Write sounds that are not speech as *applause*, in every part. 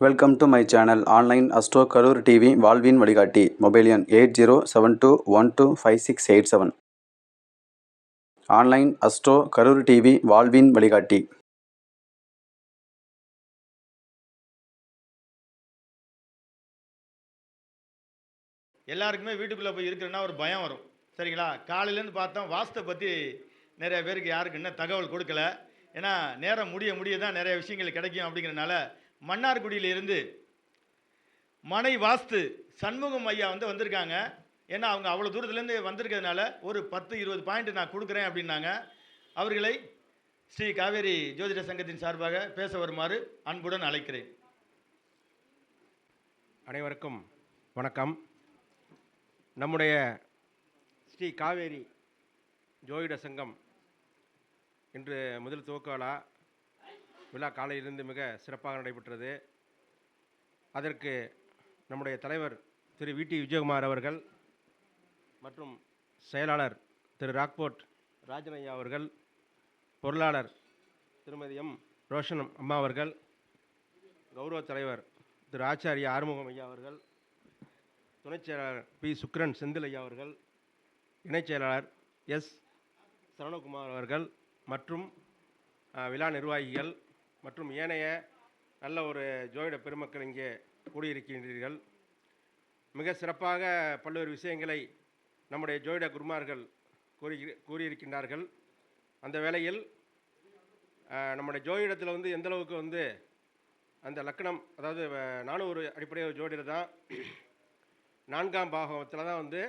Welcome to my channel online astro Karur TV வாழ்வின் வழிகாட்டி mobile எண் eight zero seven two one two five six eight seven online astro Karur TV வாழ்வின் வழிகாட்டி எல்லாருக்குமே வீட்டுக்குள்ளே போய் இருக்கிறேன்னா ஒரு பயம் வரும். சரிங்களா? காலையிலேருந்து பார்த்தோம் வாஸ்தை பற்றி நிறைய பேருக்கு யாருக்கு இன்னும் தகவல் கொடுக்கல. ஏன்னா நேரம் முடிய முடிய தான் நிறைய விஷயங்கள் கிடைக்கும் அப்படிங்கிறனால மன்னார்குடியிலிருந்து மனை வாஸ்து சண்முகம் ஐயா வந்து வந்திருக்காங்க. ஏன்னா அவங்க அவ்வளோ தூரத்துலேருந்து வந்திருக்கிறதுனால ஒரு பத்து இருபது பாயிண்ட் நான் கொடுக்குறேன் அப்படின்னாங்க. அவர்களை ஸ்ரீ காவேரி ஜோதிட சங்கத்தின் சார்பாக பேச வருமாறு அன்புடன் அழைக்கிறேன். அனைவருக்கும் வணக்கம். நம்முடைய ஸ்ரீ காவேரி ஜோதிட சங்கம் இன்று முதல் துவக்க விழா காலையிலிருந்து மிக சிறப்பாக நடைபெற்றது. அதற்கு நம்முடைய தலைவர் திரு வி டி விஜயகுமார் அவர்கள் மற்றும் செயலாளர் திரு ராக்போர்ட் ராஜனையா அவர்கள் பொருளாளர் திருமதி எம். ரோஷன் அம்மா அவர்கள் கௌரவ தலைவர் திரு ஆச்சாரிய ஆறுமுகம் ஐயா அவர்கள் துணைச் செயலாளர் பி. சுக்ரன் செந்தில் ஐயா அவர்கள் இணைச் செயலாளர் எஸ். சரவணகுமார் அவர்கள் மற்றும் விழா நிர்வாகிகள் மற்றும் ஏனைய நல்ல ஒரு ஜோதிட பெருமக்கள் இங்கே கூடியிருக்கின்றீர்கள். மிக சிறப்பாக பல்வேறு விஷயங்களை நம்முடைய ஜோதிட குருமார்கள் கூறி கூறியிருக்கின்றார்கள். அந்த வேளையில் நம்முடைய ஜோதிடத்தில் வந்து எந்தளவுக்கு வந்து அந்த லக்கணம் அதாவது நானும் ஒரு அடிப்படையாக ஜோதிடர் தான் நான்காம் பாகத்தில் தான் வந்து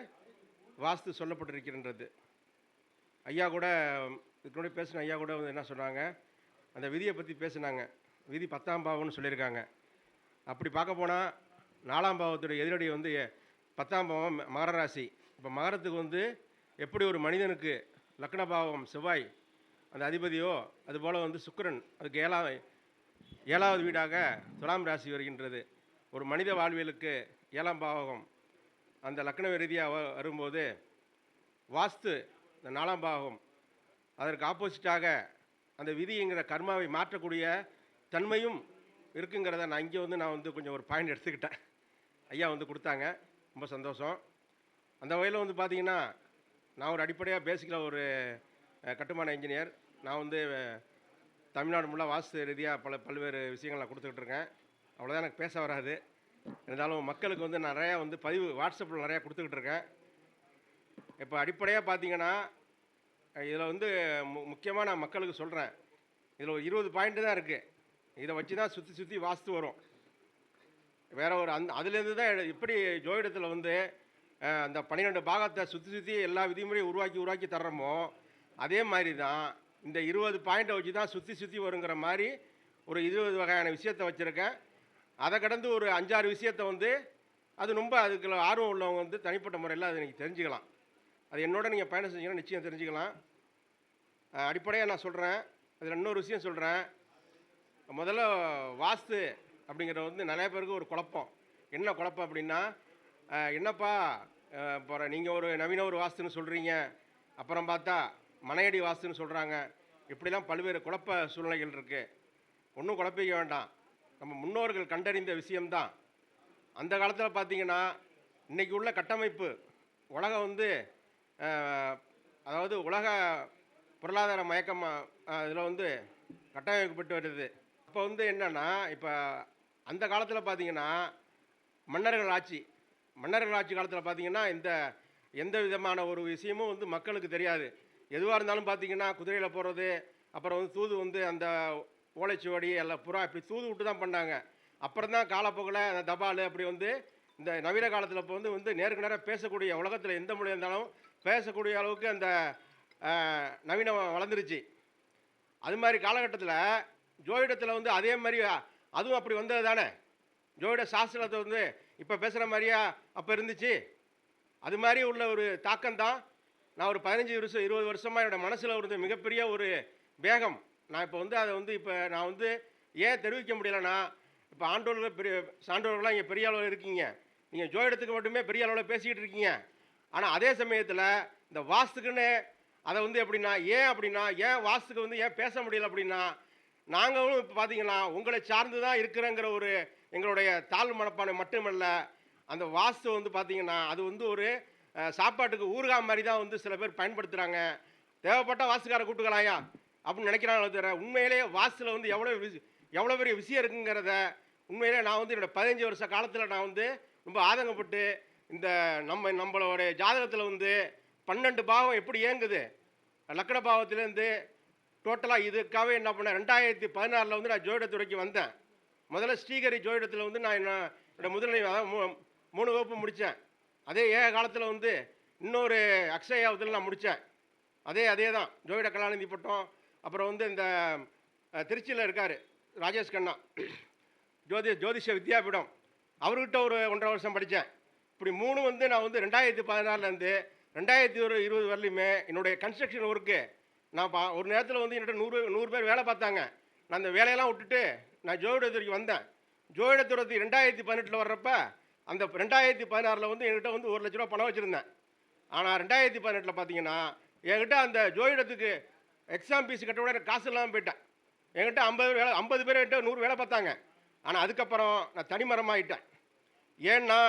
வாஸ்து சொல்லப்பட்டிருக்கின்றது. ஐயா கூட இதுக்கு முன்னாடி பேசின ஐயா கூட வந்து என்ன சொன்னாங்க அந்த விதியை பற்றி பேசினாங்க. விதி பத்தாம் பாவம்னு சொல்லியிருக்காங்க. அப்படி பார்க்க போனால் நாலாம் பாவத்துடைய எதிரடி வந்து பத்தாம் பாவம் ம- இப்போ மகரத்துக்கு வந்து எப்படி ஒரு மனிதனுக்கு லக்ன பாவம் செவ்வாய் அந்த அதிபதியோ அதுபோல் வந்து சுக்கரன் அதுக்கு ஏழாம் ஏழாவது வீடாக துலாம் ராசி வருகின்றது. ஒரு மனித வாழ்வியலுக்கு ஏழாம் பாவகம் அந்த லக்ன ரீதியாக வ- வரும்போது வாஸ்து இந்த நாலாம் பாவகம் அதற்கு ஆப்போசிட்டாக அந்த விதிங்கிற கர்மாவை மாற்றக்கூடிய தன்மையும் இருக்குங்கிறத நான் இங்கே வந்து நான் வந்து கொஞ்சம் ஒரு பாயிண்ட் எடுத்துக்கிட்டேன். ஐயா வந்து கொடுத்தாங்க. ரொம்ப சந்தோஷம். அந்த வகையில் வந்து பார்த்திங்கன்னா நான் ஒரு அடிப்படையாக பேசிக்கலாக ஒரு கட்டுமான இன்ஜினியர் நான் வந்து தமிழ்நாடு ஃபுல்லாக வாஸ்து ரீதியாக பல பல்வேறு விஷயங்கள் நான் கொடுத்துக்கிட்டு இருக்கேன். அவ்வளோதான் எனக்கு பேச வராது. இருந்தாலும் மக்களுக்கு வந்து நிறையா வந்து பதிவு வாட்ஸ்அப்பில் நிறையா கொடுத்துக்கிட்டு இருக்கேன். இப்போ அடிப்படையாக பார்த்தீங்கன்னா இதில் வந்து மு முக்கியமாக நான் மக்களுக்கு சொல்கிறேன் இதில் ஒரு இருபது பாயிண்ட்டு தான் இருக்குது இதை வச்சு தான் சுற்றி சுற்றி வாஸ்து வரும். வேறு ஒரு அந் அதுலேருந்து தான் எப்படி ஜோதிடத்தில் வந்து அந்த பன்னிரெண்டு பாகத்தை சுற்றி சுற்றி எல்லா விதிமுறையும் உருவாக்கி உருவாக்கி தர்றோமோ அதே மாதிரி தான் இந்த இருபது பாயிண்ட்டை வச்சு தான் சுற்றி சுற்றி வருங்கிற மாதிரி ஒரு இருபது வகையான விஷயத்தை வச்சுருக்கேன். அதை கடந்து ஒரு அஞ்சாறு விஷயத்தை வந்து அது ரொம்ப அதுக்குள்ள ஆர்வம் உள்ளவங்க வந்து தனிப்பட்ட முறையில் அதை நீங்கள் தெரிஞ்சுக்கலாம். அது என்னோட நீங்கள் பயணம் செஞ்சீங்கன்னா நிச்சயம் தெரிஞ்சுக்கலாம். அடிப்படையாக நான் சொல்கிறேன் அதில் இன்னொரு விஷயம் சொல்கிறேன் முதல்ல வாஸ்து அப்படிங்கிறது வந்து நிறைய பேருக்கு ஒரு குழப்பம். என்ன குழப்பம் அப்படின்னா என்னப்பா இப்போ நீங்கள் ஒரு நவீன ஒரு வாஸ்துன்னு சொல்கிறீங்க அப்புறம் பார்த்தா மனையடி வாஸ்துன்னு சொல்கிறாங்க இப்படிலாம் பல்வேறு குழப்ப சூழ்நிலைகள் இருக்குது ஒன்றும் குழப்பிக்க வேண்டாம். நம்ம முன்னோர்கள் கண்டறிந்த விஷயம்தான். அந்த காலத்தில் பார்த்தீங்கன்னா இன்றைக்கி உள்ள கட்டமைப்பு உலகம் வந்து அதாவது உலக பொருளாதார மயக்கம் இதில் வந்து கட்டமைக்கப்பட்டு வருது. அப்போ வந்து என்னென்னா இப்போ அந்த காலத்தில் பார்த்தீங்கன்னா மன்னர்கள் ஆட்சி மன்னர்கள் ஆட்சி காலத்தில் பார்த்திங்கன்னா இந்த எந்த விதமான ஒரு விஷயமும் வந்து மக்களுக்கு தெரியாது. எதுவாக இருந்தாலும் பார்த்தீங்கன்னா குதிரையில் போகிறது அப்புறம் வந்து தூது வந்து அந்த ஓலைச்சுவடி எல்லாம் புறா இப்படி தூது விட்டு தான் பண்ணாங்க. அப்புறம் தான் காலப்போக்கில் அந்த தபால் அப்படி வந்து இந்த நவீன காலத்தில் இப்போ வந்து வந்து நேருக்கு நேராக பேசக்கூடிய உலகத்தில் எந்த மொழியாக இருந்தாலும் பேசக்கூடிய அளவுக்கு அந்த நவீனம் வளர்ந்துருச்சு. அது மாதிரி காலகட்டத்தில் ஜோதிடத்தில் வந்து அதே மாதிரி அதுவும் அப்படி வந்தது தானே? ஜோதிட சாஸ்திரத்தை வந்து இப்போ பேசுகிற மாதிரியா அப்போ இருந்துச்சு? அது மாதிரி உள்ள ஒரு தாக்கம் தான். நான் ஒரு பதினஞ்சு வருஷம் இருபது வருஷமாக என்னோடய மனசில் ஒரு மிகப்பெரிய ஒரு வேகம். நான் இப்போ வந்து அதை வந்து இப்போ நான் வந்து ஏன் தெரிவிக்க முடியலன்னா இப்போ ஆண்டோர்கள் பெரிய சான்றோர்கள்லாம் இங்கே பெரிய அளவில் இருக்கீங்க. நீங்கள் ஜோதிடத்துக்கு மட்டுமே பெரிய அளவில் பேசிக்கிட்டு இருக்கீங்க. ஆனால் அதே சமயத்தில் இந்த வாஸ்துக்குன்னு அதை வந்து எப்படின்னா ஏன் அப்படின்னா ஏன் வாஸ்துக்கு வந்து ஏன் பேச முடியல அப்படின்னா நாங்களும் இப்போ பார்த்தீங்கன்னா உங்களை சார்ந்து தான் இருக்கிறேங்கிற ஒரு எங்களுடைய தாழ்வு மனப்பானை மட்டுமல்ல அந்த வாஸ்து வந்து பார்த்தீங்கன்னா அது வந்து ஒரு சாப்பாட்டுக்கு ஊறுகாய் மாதிரி தான் வந்து சில பேர் பயன்படுத்துகிறாங்க தேவைப்பட்ட வாஸ்துக்காரை கூட்டுக்கலாயா அப்படின்னு நினைக்கிறாங்க தவிர உண்மையிலேயே வாஸ்துல வந்து எவ்வளோ எவ்வளோ பெரிய விஷயம் இருக்குங்கிறத உண்மையிலே நான் வந்து என்னோடய பதினஞ்சு வருஷ காலத்தில் நான் வந்து ரொம்ப ஆதங்கப்பட்டு இந்த நம்ம நம்மளோடைய ஜாதகத்தில் வந்து பன்னெண்டு பாவம் எப்படி இயங்குது? லக்கண பாவத்திலேருந்து டோட்டலாக இதுக்காகவே என்ன பண்ணேன்? ரெண்டாயிரத்தி பதினாறில் வந்து நான் ஜோதிடத்துறைக்கு வந்தேன். முதல்ல ஸ்ரீகரி ஜோதிடத்தில் வந்து நான் என்ன என்னோட முதல்நிலை அதாவது மூணு வகுப்பு முடித்தேன் அதே ஏக காலத்தில் வந்து இன்னொரு அக்ஷயாவத்தில் நான் முடித்தேன் அதே அதே தான். ஜோதிட கலாநிதி பட்டம். அப்புறம் வந்து இந்த திருச்சியில் இருக்கார் ராஜேஷ் கண்ணா. ஜோதி ஜோதிஷ வித்யாபீடம். அவர்கிட்ட ஒரு ஒன்றரை வருஷம் படித்தேன் இப்படி மூணு வந்து நான் வந்து ரெண்டாயிரத்தி பதினாறுலேருந்து ரெண்டாயிரத்தி ஒரு இருபது வரலையுமே என்னுடைய கன்ஸ்ட்ரக்ஷன் ஒர்க்கு நான் பா ஒரு நேரத்தில் வந்து என்னோட நூறு நூறு பேர் வேலை பார்த்தாங்க. நான் அந்த வேலையெல்லாம் விட்டுட்டு நான் ஜோதிடத்துறைக்கு வந்தேன். ஜோதிடத்துறைக்கு ரெண்டாயிரத்தி பதினெட்டில் வர்றப்ப அந்த ரெண்டாயிரத்தி பதினாறில் வந்து என்கிட்ட வந்து ஒரு லட்ச ரூபா பணம் வச்சுருந்தேன். ஆனால் ரெண்டாயிரத்தி பதினெட்டில் பார்த்தீங்கன்னா என்கிட்ட அந்த ஜோதிடத்துக்கு எக்ஸாம் ஃபீஸ் கட்ட விட எனக்கு காசு இல்லாமல் போயிட்டேன். என்கிட்ட ஐம்பது வேலை ஐம்பது பேர் என்கிட்ட நூறு வேலை பார்த்தாங்க. ஆனால் அதுக்கப்புறம் நான் தனிமரமாகிட்டேன் ஏன்னா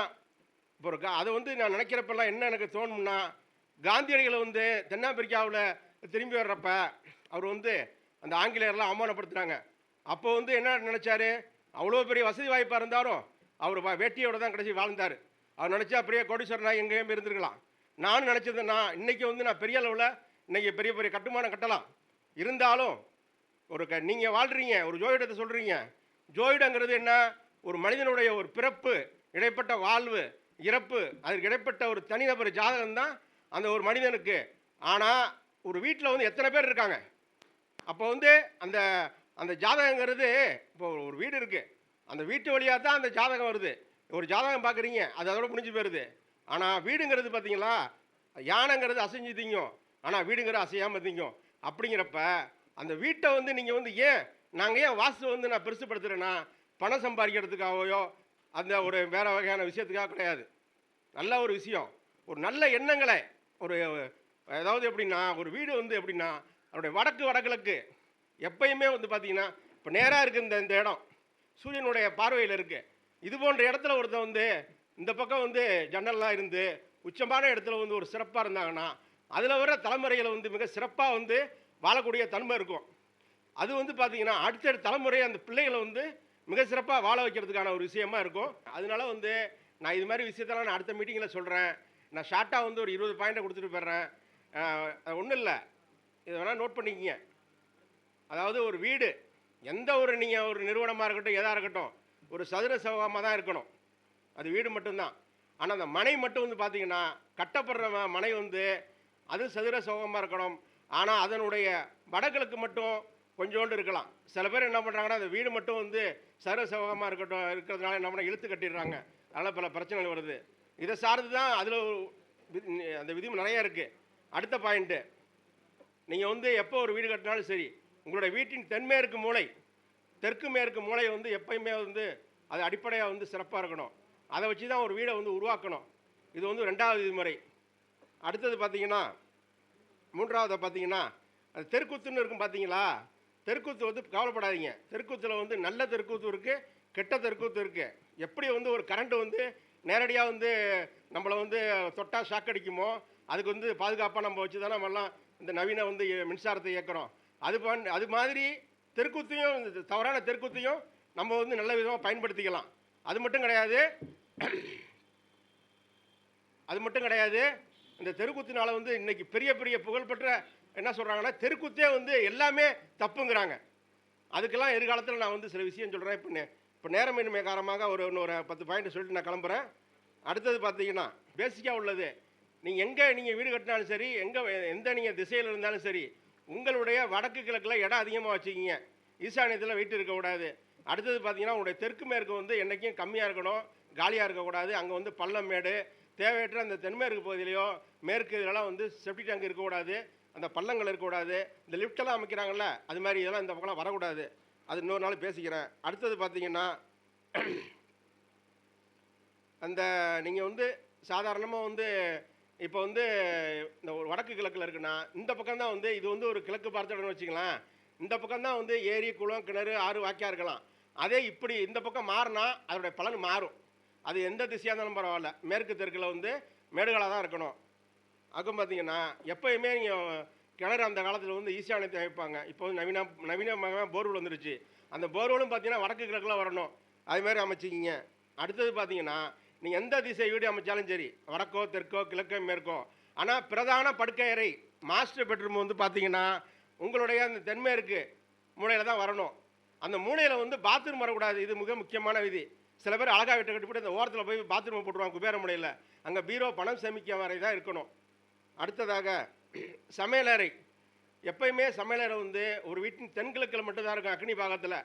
இப்போ கா- அதை வந்து நான் நினைக்கிறப்பெல்லாம் என்ன எனக்கு தோணும்னா காந்தியடிகளை வந்து தென்னாப்பிரிக்காவில் திரும்பி வர்றப்ப அவர் வந்து அந்த ஆங்கிலேயர்லாம் அவமானப்படுத்துனாங்க. அப்போ வந்து என்ன நினச்சாரு? அவ்வளோ பெரிய வசதி வாய்ப்பாக இருந்தாலும் அவர் வேட்டியோட தான் கடைசி வாழ்ந்தார். அவர் நினச்சா பெரிய கோடீஸ்வரனாக எங்கேயும் இருந்திருக்கலாம். நானும் நினச்சதுன்னா இன்றைக்கி வந்து நான் பெரிய அளவில் இன்றைக்கி பெரிய பெரிய கட்டுமானம் கட்டலாம். இருந்தாலும் ஒரு க நீங்கள் வாழ்கிறீங்க ஒரு ஜோயிடத்தை சொல்கிறீங்க ஜோயிடங்கிறது என்ன? ஒரு மனிதனுடைய ஒரு பிறப்பு இடைப்பட்ட வாழ்வு. இறப்பு அதற்கு இடைப்பட்ட ஒரு தனிநபர் ஜாதகம் தான் அந்த ஒரு மனிதனுக்கு. ஆனால் ஒரு வீட்டில் வந்து எத்தனை பேர் இருக்காங்க? அப்போ வந்து அந்த அந்த ஜாதகங்கிறது இப்போ ஒரு வீடு இருக்குது அந்த வீட்டு வழியாக தான் அந்த ஜாதகம் வருது. ஒரு ஜாதகம் பார்க்குறீங்க அது அதோட முடிஞ்சு போயிடுது ஆனால் வீடுங்கிறது பார்த்தீங்களா யானைங்கிறது அசைஞ்சு திங்கும். ஆனால் வீடுங்கிறது அசையாமல் திங்கும். அப்படிங்கிறப்ப அந்த வீட்டை வந்து நீங்கள் வந்து ஏன் நாங்கள் ஏன் வாஸ்து வந்து நான் பெருசுப்படுத்துகிறேன்னா பணம் சம்பாதிக்கிறதுக்காகவோ அந்த ஒரு வேறு வகையான விஷயத்துக்காக கிடையாது. நல்ல ஒரு விஷயம். ஒரு நல்ல எண்ணங்களை. ஒரு அதாவது எப்படின்னா ஒரு வீடு வந்து எப்படின்னா அதனுடைய வடக்கு வடகிழக்கு எப்பயுமே வந்து பார்த்தீங்கன்னா இப்போ நேராக இருக்குது இந்த இந்த இடம். சூரியனுடைய பார்வையில் இருக்குது இது போன்ற இடத்துல ஒருத்தன் வந்து இந்த பக்கம் வந்து ஜன்னல்லாம் இருந்து உச்சமான இடத்துல வந்து ஒரு சிறப்பாக இருந்தாங்கன்னா அதில் வர தலைமுறையில் வந்து மிக சிறப்பாக வந்து வாழக்கூடிய தன்மை இருக்கும். அது வந்து பார்த்திங்கன்னா அடுத்தடுத்த தலைமுறை அந்த பிள்ளைகளை வந்து மிக சிறப்பாக வாழ வைக்கிறதுக்கான ஒரு விஷயமா இருக்கும். அதனால வந்து நான் இது மாதிரி விஷயத்தெல்லாம் நான் அடுத்த மீட்டிங்கில் சொல்கிறேன் நான் ஷார்ட்டாக வந்து ஒரு இருபது பாயிண்ட்டை கொடுத்துட்டு போயிடுறேன். ஒன்றும் இல்லை. இதை வேணால் நோட் பண்ணிக்கங்க. அதாவது ஒரு வீடு எந்த ஒரு நீங்கள் ஒரு நிறுவனமாக இருக்கட்டும் எதாக இருக்கட்டும் ஒரு சதுர சமமாக தான் இருக்கணும். அது வீடு மட்டும்தான். ஆனால் அந்த மனை மட்டும் வந்து பார்த்தீங்கன்னா கட்டப்படுற மனை வந்து அது சதுர சமமாக இருக்கணும். ஆனால் அதனுடைய வடகிழக்கு மட்டும் கொஞ்சோண்டு இருக்கலாம். சில பேர் என்ன பண்ணுறாங்கன்னா அந்த வீடு மட்டும் வந்து சதுர இருக்கட்டும் இருக்கிறதுனால என்ன பண்ண இழுத்து கட்டிடுறாங்க. அதனால் பல பிரச்சனைகள் வருது. இதை சார்ந்து தான் அதில் அந்த விதி நிறைய இருக்குது அடுத்த பாயிண்ட்டு நீங்கள் வந்து எப்போ ஒரு வீடு கட்டினாலும் சரி உங்களுடைய வீட்டின் தென்மேற்கு மூலை தெற்கு மேற்கு மூளை வந்து எப்பயுமே வந்து அது அடிப்படையாக வந்து சிறப்பாக இருக்கணும். அதை வச்சு தான் ஒரு வீடை வந்து உருவாக்கணும். இது வந்து ரெண்டாவது விதிமுறை. அடுத்தது பார்த்தீங்கன்னா மூன்றாவது பார்த்தீங்கன்னா அது தெருக்குத்துன்னு இருக்கும் பார்த்தீங்களா தெருக்கூத்து வந்து கவலைப்படாதீங்க. தெருக்கூத்தில் வந்து நல்ல தெருக்கூத்து இருக்குது கெட்ட தெருக்கூத்து இருக்குது எப்படி வந்து ஒரு கரண்ட் வந்து நேரடியாக வந்து நம்மளை வந்து தொட்டால் ஷாக் அடிக்குமோ அதுக்கு வந்து பாதுகாப்பாக நம்ம வச்சு தானே நம்மலாம் இந்த நவீன வந்து மின்சாரத்தை இயக்குறோம். அது பண் அது மாதிரி தெருக்கூத்தையும் இந்த தவறான தெருக்கூத்தையும் நம்ம வந்து நல்ல விதமாக பயன்படுத்திக்கலாம். அது மட்டும் கிடையாது அது மட்டும் கிடையாது இந்த தெருக்கூத்தினால வந்து இன்றைக்கி பெரிய பெரிய புகழ்பெற்ற என்ன சொல்கிறாங்கன்னா தெருக்கூத்தே வந்து எல்லாமே தப்புங்கிறாங்க. அதுக்கெல்லாம் எதிர்காலத்தில் நான் வந்து சில விஷயம் சொல்கிறேன் இப்போ நே இப்போ நேரமின்மை காரணமாக ஒரு இன்னொரு பத்து பாயிண்ட் சொல்லிட்டு நான் கிளம்புறேன். அடுத்தது பார்த்தீங்கன்னா பேசிக்காக உள்ளது. நீங்கள் எங்கே நீங்கள் வீடு கட்டினாலும் சரி எங்கே எந்த நீங்கள் திசையில் இருந்தாலும் சரி உங்களுடைய வடக்கு கிழக்கில் இடம் அதிகமாக வச்சுக்கிங்க. ஈசானியத்தில் வெயிட் இருக்கக்கூடாது அடுத்தது பார்த்தீங்கன்னா உங்களுடைய தெற்கு மேற்கு வந்து என்றைக்கும் கம்மியாக இருக்கணும் காலியாக இருக்கக்கூடாது அங்கே வந்து பள்ளம் மேடு தேவையற்ற அந்த தென்மேற்கு பகுதியிலையோ மேற்கு இதெல்லாம் வந்து செப்டி டேங்க் இருக்கக்கூடாது அந்த பள்ளங்கள் இருக்கக்கூடாது. இந்த லிஃப்டெல்லாம் அமைக்கிறாங்கல்ல அது மாதிரி இதெல்லாம் இந்த பக்கம்லாம் வரக்கூடாது. அது இன்னொரு நாள் பேசிக்கிறேன். அடுத்தது பார்த்தீங்கன்னா அந்த நீங்கள் வந்து சாதாரணமாக வந்து இப்போ வந்து இந்த ஒரு வடக்கு கிழக்கில் இருக்குன்னா இந்த பக்கம் தான் வந்து இது வந்து ஒரு கிழக்கு பார்த்த இடம்னு வச்சுக்கலாம் இந்த பக்கம் தான் வந்து ஏரி குளம் கிணறு ஆறு வாக்கியாக இருக்கலாம். அதே இப்படி இந்த பக்கம் மாறினா அதோடைய பலன் மாறும். அது எந்த திசையாக இருந்தாலும் பரவாயில்ல. மேற்கு தெற்கில் வந்து மேடுகளாக தான் இருக்கணும். அதுக்கும் பார்த்தீங்கன்னா எப்போயுமே நீங்கள் கிணறு அந்த காலத்தில் வந்து ஈஸியான தேவைப்பாங்க இப்போ வந்து நவீன நவீனமாக போர்வெல் வந்துருச்சு. அந்த போர்வெலும் பார்த்தீங்கன்னா வடக்கு கிழக்கில் வரணும். அது மாதிரி அமைச்சிக்கிங்க. அடுத்தது பார்த்தீங்கன்னா நீங்கள் எந்த திசை வீடு அமைச்சாலும் சரி வடக்கோ தெற்கோ கிழக்கோ மேற்கோ. ஆனால் பிரதான படுக்கை அறை மாஸ்டர் பெட்ரூம் வந்து பார்த்தீங்கன்னா உங்களுடைய அந்த தென்மேற்கு மூலையில் தான் வரணும். அந்த மூலையில் வந்து பாத்ரூம் வரக்கூடாது. இது மிக முக்கியமான விதி. சில பேர் அழகாக விட்டு கட்டிவிட்டு இந்த ஓரத்தில் போய் பாத்ரூம் போட்டுருவாங்க குபேர முனையில் அங்கே பீரோ பணம் சேமிக்க வரை தான் இருக்கணும். அடுத்ததாக சமையலறை எப்பயுமே சமையலறை வந்து ஒரு வீட்டின் தென்கிழக்கில் மட்டும்தான் இருக்கும் அக்னி பாகத்தில்.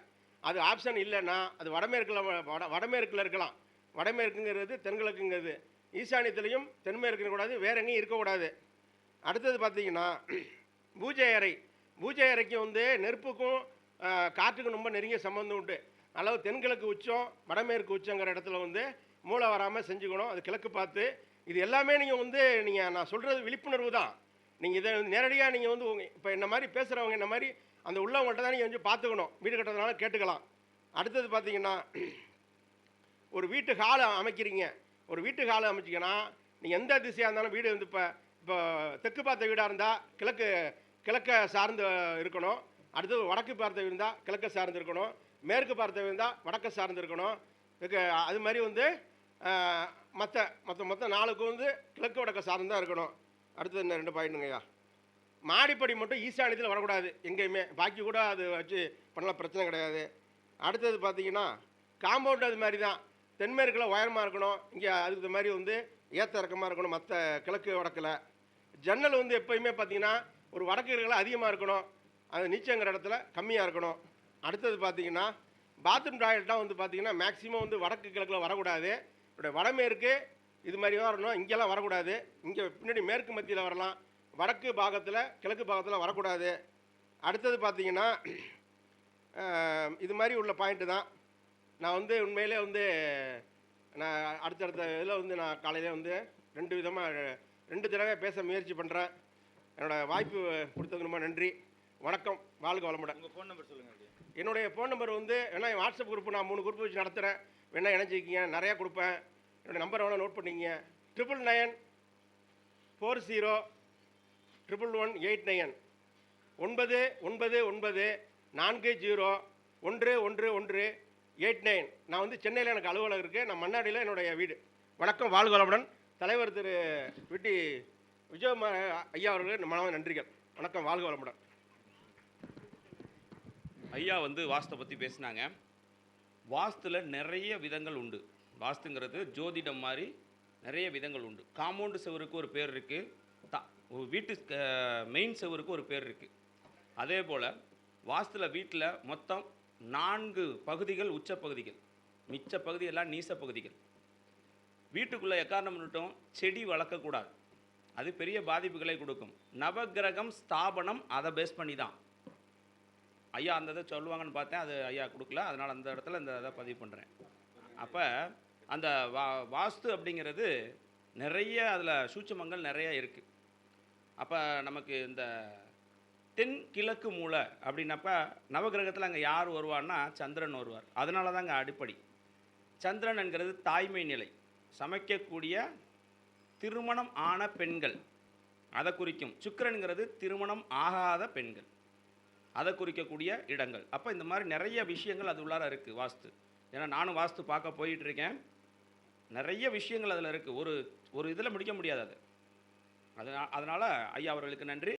அது ஆப்ஷன் இல்லைன்னா அது வடமேற்கில் வட வடமேற்கில் இருக்கலாம். வடமேற்குங்கிறது தென்கிழக்குங்கிறது. ஈசானியத்துலேயும் தென்மேற்கு கூடாது வேற எங்கேயும் இருக்கக்கூடாது. அடுத்தது பார்த்தீங்கன்னா பூஜை அறை. பூஜை அறைக்கு வந்து நெருப்புக்கும் காற்றுக்கும் ரொம்ப நெருங்கிய சம்மந்தம் உண்டு. அளவு தென்கிழக்கு உச்சம் வடமேற்கு உச்சங்கிற இடத்துல வந்து மூளை வராமல் செஞ்சுக்கணும். அது கிழக்கு பார்த்து. இது எல்லாமே நீங்கள் வந்து நீங்கள் நான் சொல்கிறது விழிப்புணர்வு தான். நீங்கள் இதை நேரடியாக நீங்கள் வந்து உங்கள் இப்போ என்ன மாதிரி பேசுகிறவங்க என்ன மாதிரி அந்த உள்ளவங்கள்ட்ட தான் நீங்கள் கொஞ்சம் பார்த்துக்கணும். வீடு கட்டுறதுனால கேட்டுக்கலாம். அடுத்தது பார்த்தீங்கன்னா ஒரு வீட்டு ஹாலை அமைக்கிறீங்க. ஒரு வீட்டு ஹாலை அமைச்சிங்கன்னா நீங்கள் எந்த திசையாக இருந்தாலும் வீடு வந்து இப்போ இப்போ தெற்கு பார்த்த வீடாக இருந்தால் கிழக்கு கிழக்க சார்ந்து இருக்கணும். அடுத்தது வடக்கு பார்த்த வீடு இருந்தால் கிழக்க சார்ந்து இருக்கணும். மேற்கு பார்த்த வீடு இருந்தால் வடக்க சார்ந்து இருக்கணும். இதுக்கு அது மாதிரி வந்து மற்ற மற்ற மொத்தம் நாளுக்கு வந்து கிழக்கு வடக்க சார்ந்து தான் இருக்கணும். அடுத்தது என்ன ரெண்டு பாயிண்ட்டுங்கய்யா மாடிப்படி மட்டும் ஈசானியத்தில் வரக்கூடாது எங்கேயுமே. பாக்கி கூட அது வச்சு பண்ணலாம் பிரச்சனை கிடையாது. அடுத்தது பார்த்தீங்கன்னா காம்பவுண்ட் அது மாதிரி தான். தென்மேற்கில் உயரமாக இருக்கணும். இங்கே அதுக்கு மாதிரி வந்து ஏத்த இறக்கமாக இருக்கணும் மற்ற கிழக்கு வடக்கில். ஜன்னல் வந்து எப்போயுமே பார்த்தீங்கன்னா ஒரு வடக்கு இருக்கிற அதிகமாக இருக்கணும். அது நீச்சங்கிற இடத்துல கம்மியாக இருக்கணும். அடுத்தது பார்த்தீங்கன்னா பாத்ரூம் டாய்லெட்லாம் வந்து பார்த்தீங்கன்னா மேக்ஸிமம் வந்து வடக்கு கிழக்கில் வரக்கூடாது. இப்படி வடமேற்கு இது மாதிரி வரணும். இங்கெல்லாம் வரக்கூடாது. இங்கே பின்னாடி மேற்கு மத்தியில் வரலாம். வடக்கு பாகத்தில் கிழக்கு பாகத்தில் வரக்கூடாது. அடுத்தது பார்த்தீங்கன்னா *clears throat* இது மாதிரி உள்ள பாயிண்ட்டு தான். நான் வந்து உண்மையிலே வந்து நான் அடுத்தடுத்த இதில் வந்து நான் காலையிலே வந்து ரெண்டு விதமாக ரெண்டு தடவை பேச முயற்சி பண்ணுறேன் என்னோடய வாய்ப்பு கொடுத்ததுக்கு ரொம்ப நன்றி. வணக்கம் வாழ்க வளமுடன். உங்கள் ஃபோன் நம்பர் சொல்லுங்கள் என்னுடைய ஃபோன் நம்பர் வந்து என் வாட்ஸ்அப் குரூப் நான் மூணு குரூப் வச்சு நடத்துகிறேன் வேணா இணைச்சிக்கிங்க நிறையா கொடுப்பேன். என்னோடய நம்பர் வேணால் நோட் பண்ணிக்கங்க. Triple nine four zero triple one eight nine ஒன்பது ஒன்பது ஒன்பது நான்கு ஜீரோ ஒன்று ஒன்று ஒன்று எயிட் நைன் நான் வந்து சென்னையில் எனக்கு அலுவலகம் இருக்குது நான் மன்னாடியில் என்னுடைய வீடு. வணக்கம் வாழ்க வளமுடன். தலைவர் திரு விட்டி விஜயகுமார் ஐயா அவர்களுக்கு மனமான நன்றிகள். வணக்கம் வாழ்க வளமுடன். ஐயா வந்து வாஸ்தை பற்றி பேசினாங்க. வாஸ்துல நிறைய விதங்கள் உண்டு. வாஸ்துங்கிறது ஜோதிடம் மாதிரி நிறைய விதங்கள் உண்டு. காம்பவுண்டு செவருக்கு ஒரு பேர் இருக்குது தா வீட்டு மெயின் செவருக்கு ஒரு பேர் இருக்குது அதே போல் வாஸ்துல வீட்டில் மொத்தம் நான்கு பகுதிகள் உச்ச பகுதிகள். மிச்ச பகுதி எல்லாம் நீச பகுதிகள். வீட்டுக்குள்ளே எக்காரணம் பண்ணிட்டோம்? செடி வளர்க்கக்கூடாது. அது பெரிய பாதிப்புகளை கொடுக்கும். நவக்கிரகம் ஸ்தாபனம் அதை பேஸ் பண்ணி தான் ஐயா அந்த இதை சொல்லுவாங்கன்னு பார்த்தேன் அது ஐயா கொடுக்கல. அதனால் அந்த இடத்துல இந்த இதை பதிவு பண்ணுறேன் அப்போ அந்த வா வாஸ்து அப்படிங்கிறது நிறைய அதில் சூட்சமங்கள் நிறைய இருக்குது அப்போ நமக்கு இந்த தென் கிழக்கு மூலை அப்படின்னப்ப நவகிரகத்தில் அங்கே யார் வருவார்னா சந்திரன் வருவார். அதனால அங்கே அடிப்படை. சந்திரன் என்கிறது தாய்மை நிலை. சமைக்கக்கூடிய திருமணம் ஆன பெண்கள். அதை குறிக்கும். சுக்கிரனுங்கிறது திருமணம் ஆகாத பெண்கள். அதை குறிக்கக்கூடிய இடங்கள். அப்போ இந்த மாதிரி நிறைய விஷயங்கள் அது உள்ளார இருக்குது வாஸ்து. ஏன்னா நானும் வாஸ்து பார்க்க போயிட்டுருக்கேன். நிறைய விஷயங்கள் அதில் இருக்குது ஒரு ஒரு இதில் முடிக்க முடியாது அது. அதனால் அதனால் ஐயா அவர்களுக்கு நன்றி.